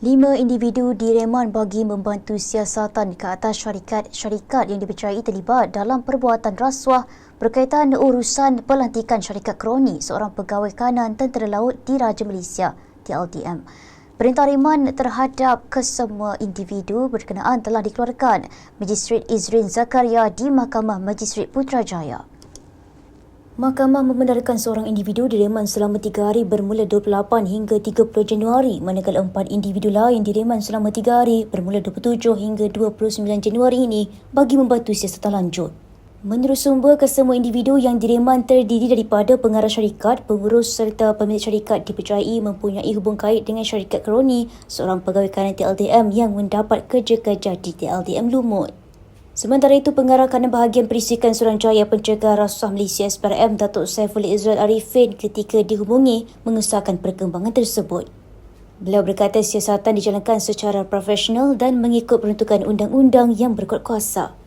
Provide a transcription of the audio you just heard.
Lima individu direman bagi membantu siasatan ke atas syarikat-syarikat yang dipercayai terlibat dalam perbuatan rasuah berkaitan urusan pelantikan syarikat kroni seorang pegawai kanan tentera laut di Raja Malaysia, TLDM. Perintah reman terhadap kesemua individu berkenaan telah dikeluarkan Magistrate Izrin Zakaria di Mahkamah Magistrate Putrajaya. Mahkamah membenarkan seorang individu direman selama tiga hari bermula 28 hingga 30 Januari manakala empat individu lain direman selama tiga hari bermula 27 hingga 29 Januari ini bagi membantu siasatan lanjut. Menurut sumber, kesemua individu yang direman terdiri daripada pengarah syarikat, pengurus serta pemilik syarikat dipercayai mempunyai hubung kait dengan syarikat kroni seorang pegawai kanan TLDM yang mendapat kerja-kerja di TLDM Lumut. Sementara itu, pengarah kanan bahagian perisikan Suruhanjaya Pencegahan Rasuah Malaysia SPRM Datuk Saiful Izrael Arifin ketika dihubungi mengesahkan perkembangan tersebut. Beliau berkata siasatan dijalankan secara profesional dan mengikut peruntukan undang-undang yang berkuat kuasa.